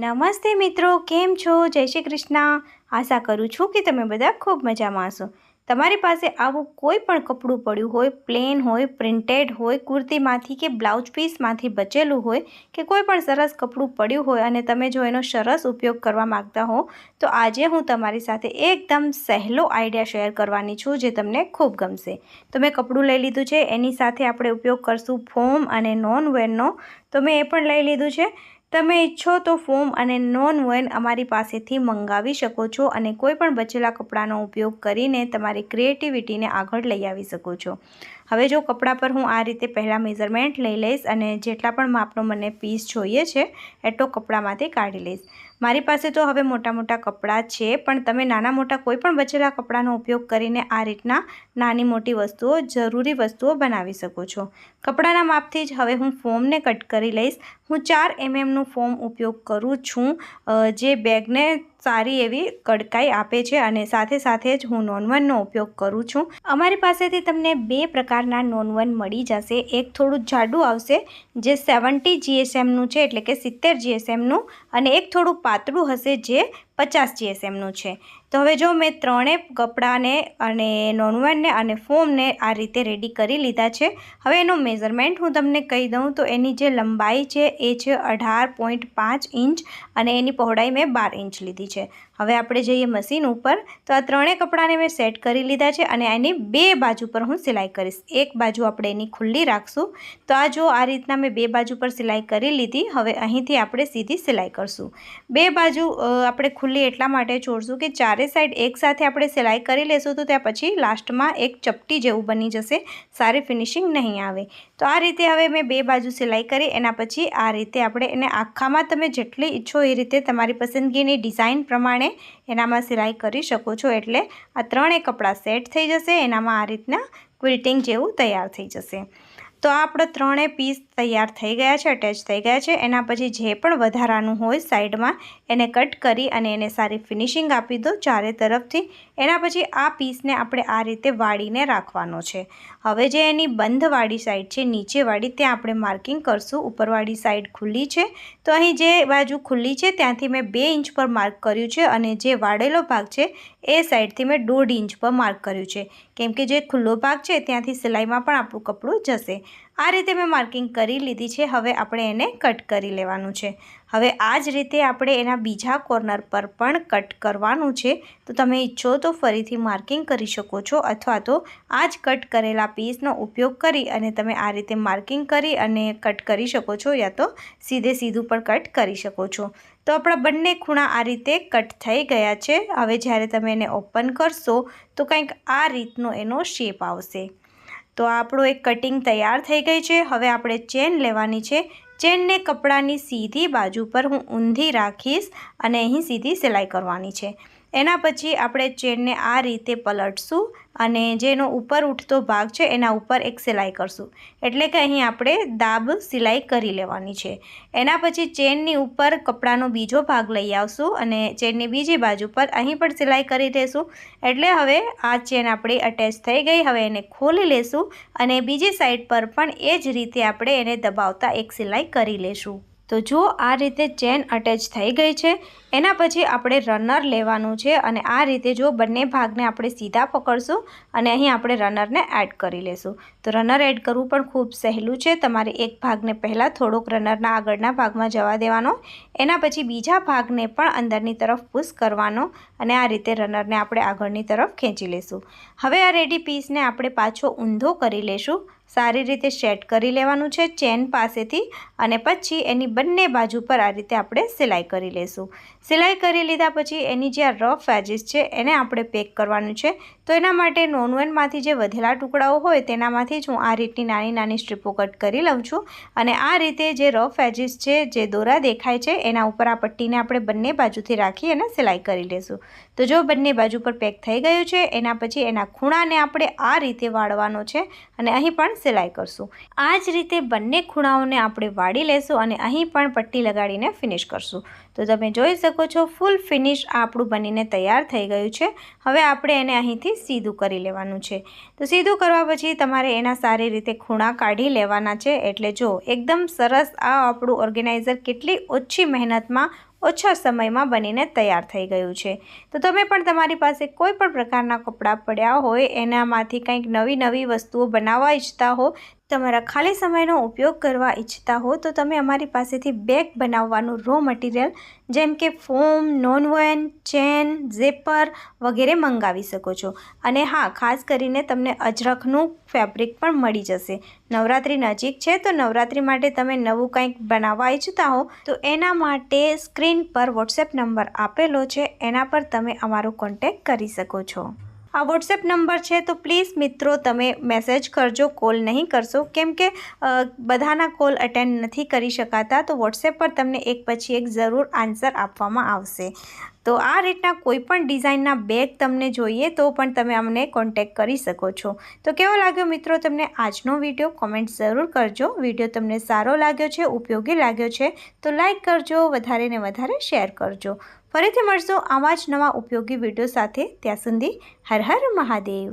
નમસ્તે મિત્રો, કેમ છો? જય શ્રી કૃષ્ણ. આશા કરું છું કે તમે બધા ખૂબ મજામાં હશો. તમારી પાસે આવું કોઈ પણ કપડું પડ્યું હોય, પ્લેન હોય, પ્રિન્ટેડ હોય, કુર્તીમાંથી કે બ્લાઉઝ પીસમાંથી બચેલું હોય કે કોઈ પણ સરસ કપડું પડ્યું હોય અને તમે જો એનો સરસ ઉપયોગ કરવા માગતા હો, તો આજે હું તમારી સાથે એકદમ સહેલો આઈડિયા શેર કરવાની છું જે તમને ખૂબ ગમશે. તો મેં કપડું લઈ લીધું છે, એની સાથે આપણે ઉપયોગ કરશું ફોમ અને નોન વેરનો તો મેં એ પણ લઈ લીધું છે. તમે ઈચ્છો તો ફોમ અને નોન વેન અમારી પાસેથી મંગાવી શકો છો અને કોઈ પણ બચેલા કપડાનો ઉપયોગ કરીને તમારી ક્રિએટિવિટીને આગળ લઈ આવી શકો છો. હવે જો કપડાં પર હું આ રીતે પહેલાં મેઝરમેન્ટ લઈ લઈશ અને જેટલા પણ માપનો મને પીસ જોઈએ છે, એટલો કપડામાંથી કાઢી લઈશ. મારી પાસે તો હવે મોટા મોટા કપડાં છે, પણ તમે નાના મોટા કોઈ પણ બચેલા કપડાનો ઉપયોગ કરીને આ રીતના નાની મોટી વસ્તુઓ, જરૂરી વસ્તુઓ બનાવી શકો છો. કપડાના માપથી જ હવે હું ફોર્મને કટ કરી લઈશ. હું ચાર એમએમનું ફોર્મ ઉપયોગ કરું છું જે બેગને સારી એવી કડકાઈ આપે છે અને સાથે સાથે જ હું નોનવનનો ઉપયોગ કરું છું. અમારી પાસેથી તમને બે પ્રકારના નોનવન મળી જશે. એક થોડું જાડું આવશે, જે સેવન્ટી જીએસએમનું છે, એટલે કે સિત્તેર જીએસએમનું, અને એક થોડું પાતળું હશે, જે પચાસ જીએસએમનું છે. તો હવે જો મેં ત્રણેય કપડાને અને નોનવેનને અને ફોમને આ રીતે રેડી કરી લીધા છે, હવે એનું મેઝરમેન્ટ હું તમને કહી દઉં તો એની જે લંબાઈ છે એ છે અઢાર પોઈન્ટ પાંચ ઇંચ અને એની પહોળાઈ મેં બાર ઇંચ લીધી છે. હવે આપણે જઈએ મશીન ઉપર, તો આ ત્રણેય કપડાને મેં સેટ કરી લીધા છે અને એની બે બાજુ પર હું સિલાઈ કરીશ. એક બાજુ આપણે એની ખુલ્લી રાખશું, તો આ જો આ રીતના મેં બે બાજુ પર સિલાઈ કરી લીધી, હવે અહીંથી આપણે સીધી સિલાઈ કરશું. બે બાજુ આપણે ખુલ્લી એટલા માટે છોડશું કે ચારે સાઈડ એકસાથે આપણે સિલાઈ કરી લેશું તો ત્યાં પછી લાસ્ટમાં એક ચપટી જેવું બની જશે. સારી ફિનિશિંગ નહીં આવે. તો આ રીતે હવે મેં બે બાજુ સિલાઈ કરી, એના પછી આ રીતે આપણે એને આખામાં તમે જેટલી ઈચ્છો એ રીતે તમારી પસંદગીની ડિઝાઇન પ્રમાણે એનામાં સિલાઈ કરી શકો છો. એટલે આ ત્રણેય કપડાં સેટ થઈ જશે, એનામાં આ રીતના ક્વિલ્ટિંગ જેવું તૈયાર થઈ જશે. તો આપણો ત્રણેય પીસ તૈયાર થઈ ગયા છે અટેચ થઈ ગયા છે. એના પછી જે પણ વધારાનું હોય સાઈડમાં, એને કટ કરી અને એને સારી ફિનિશિંગ આપી દો ચારે તરફથી. એના પછી આ પીસને આપણે આ રીતે વાળીને રાખવાનો છે. હવે જે એની બંધવાળી સાઈડ છે, નીચેવાળી, ત્યાં આપણે માર્કિંગ કરશું. ઉપરવાળી સાઈડ ખુલ્લી છે. તો અહીં જે બાજુ ખુલ્લી છે, ત્યાંથી મેં બે ઇંચ પર માર્ક કર્યું છે અને જે વાળેલો ભાગ છે, એ સાઈડથી મેં દોઢ ઇંચ પર માર્ક કર્યું છે. કેમ કે જે ખુલ્લો ભાગ છે, ત્યાંથી સિલાઈમાં પણ આપણું કપડું જશે. આ રીતે મેં માર્કિંગ કરી લીધી છે. હવે આપણે એને કટ કરી લેવાનું છે. હવે આ જ રીતે આપણે એના બીજા કોર્નર પર પણ કટ કરવાનું છે. તો તમે ઈચ્છો તો ફરીથી માર્કિંગ કરી શકો છો અથવા તો આ જ કટ કરેલા પીસનો ઉપયોગ કરી અને તમે આ રીતે માર્કિંગ કરી અને કટ કરી શકો છો યા તો સીધે સીધું પણ કટ કરી શકો છો. તો આપણા બંને ખૂણા આ રીતે કટ થઈ ગયા છે. હવે જ્યારે તમે એને ઓપન કરશો તો કંઈક આ રીતનો એનો શેપ આવશે. તો આપણું એક કટિંગ તૈયાર થઈ ગઈ છે. હવે આપણે ચેન લેવાની છે. ચેનને કપડાની સીધી બાજુ પર હું ઊંધી રાખીશ અને અહીં સીધી સિલાઈ કરવાની છે. એના પછી આપણે ચેનને આ રીતે પલટશું અને જેનો ઉપર ઉઠતો ભાગ છે એના ઉપર એક સિલાઈ કરશું. એટલે કે અહીં આપણે દાબ સિલાઈ કરી લેવાની છે. એના પછી ચેનની ઉપર કપડાનો બીજો ભાગ લઈ આવશું અને ચેનની બીજી બાજુ પર અહીં પણ સિલાઈ કરી દઈશું એટલે હવે આ ચેન આપણી અટેચ થઈ ગઈ. હવે એને ખોલી લેશું અને બીજી સાઈડ પર પણ એ જ રીતે આપણે એને દબાવતા એક સિલાઈ કરી લેશું. તો જો આ રીતે ચેન અટેચ થઈ ગઈ છે, એના પછી આપણે રનર લેવાનું છે અને આ રીતે જો બંને ભાગને આપણે સીધા પકડશું અને અહીં આપણે રનરને એડ કરી લેશું. તો રનર એડ કરવું પણ ખૂબ સહેલું છે. તમારે એક ભાગને પહેલાં થોડોક રનરના આગળના ભાગમાં જવા દેવાનો, એના પછી બીજા ભાગને પણ અંદરની તરફ પુશ કરવાનો અને આ રીતે રનરને આપણે આગળની તરફ ખેંચી લેશું. હવે આ રેડી પીસને આપણે પાછો ઊંધો કરી લેશું. સારી રીતે સેટ કરી લેવાનું છે ચેન પાસેથી અને પછી એની બંને બાજુ પર આ રીતે આપણે સિલાઈ કરી લેશું. સિલાઈ કરી લીધા પછી એની જે આ રફ એજીસ છે એને આપણે પેક કરવાનું છે. તો એના માટે નોનવેનમાંથી જે વધેલા ટુકડાઓ હોય તેનામાંથી જ હું આ રીતની નાની નાની સ્ટ્રીપો કટ કરી લઉં છું. અને આ રીતે જે રફ એજીસ છે, જે દોરા દેખાય છે, એના ઉપર આ પટ્ટીને આપણે બંને બાજુથી રાખી અને સિલાઈ કરી લેશું. તો જો બંને બાજુ પર પેક થઈ ગયું છે, એના પછી એના ખૂણાને આપણે આ રીતે વાળવાનો છે. અને અહીં પણ સિલાઈ કરશું. આ જ રીતે બંને ખૂણાઓને આપણે વાળી લેશું અને અહીં પણ પટ્ટી લગાડીને ફિનિશ કરશું. તો તમે જોઈ શકો છો ફૂલ ફિનિશ આપણું બનીને તૈયાર થઈ ગયું છે. હવે આપણે એને અહીંથી સીધું કરી લેવાનું છે. તો સીધું કરવા પછી તમારે એના સારી રીતે ખૂણા કાઢી લેવાના છે. એટલે જો એકદમ સરસ આ આપણું ઓર્ગેનાઇઝર કેટલી ઓછી મહેનતમાં, ઓછા સમયમાં બનીને તૈયાર થઈ ગયું છે. તો તમે પણ તમારી પાસે કોઈ પણ પ્રકારના કપડાં પડ્યા હોય, એનામાંથી કંઈક નવી નવી વસ્તુઓ બનાવવા ઈચ્છતા હો તમારા ખાલી સમયનો ઉપયોગ કરવા ઈચ્છતા હો, તો તમે અમારી પાસેથી બેગ બનાવવાનું રો મટીરિયલ જેમ કે ફોમ નોનવેન ચેન ઝેપર વગેરે મંગાવી શકો છો. અને હા, ખાસ કરીને તમને અજરખનું ફેબ્રિક પણ મળી જશે. નવરાત્રિ નજીક છે, તો નવરાત્રિ માટે તમે નવું કંઈક બનાવવા ઈચ્છતા હો, તો એના માટે સ્ક્રીન પર વોટ્સએપ નંબર આપેલો છે, એના પર તમે અમારો કોન્ટેક કરી શકો છો. આ વોટ્સએપ નંબર છે તો પ્લીઝ મિત્રો તમે મેસેજ કરજો કોલ નહીં કરશો. કેમ કે બધાના કોલ અટેન્ડ નથી કરી શકાતા તો વોટ્સએપ પર તમને એક પછી એક જરૂર આન્સર આપવામાં આવશે. તો આ રીતના કોઈ પણ ડિઝાઇનના બેગ તમને જોઈએ તો પણ તમે અમને કોન્ટેક કરી શકો છો. તો કેવો લાગ્યો મિત્રો તમને આજનો વીડિયો કોમેન્ટ જરૂર કરજો. વીડિયો તમને સારો લાગ્યો છે, ઉપયોગી લાગ્યો છે તો લાઈક કરજો, વધારે ને વધારે શેર કરજો. ફરીથી મળશો આવા જ નવા ઉપયોગી વીડિયો સાથે. ત્યાં સુધી હર હર મહાદેવ.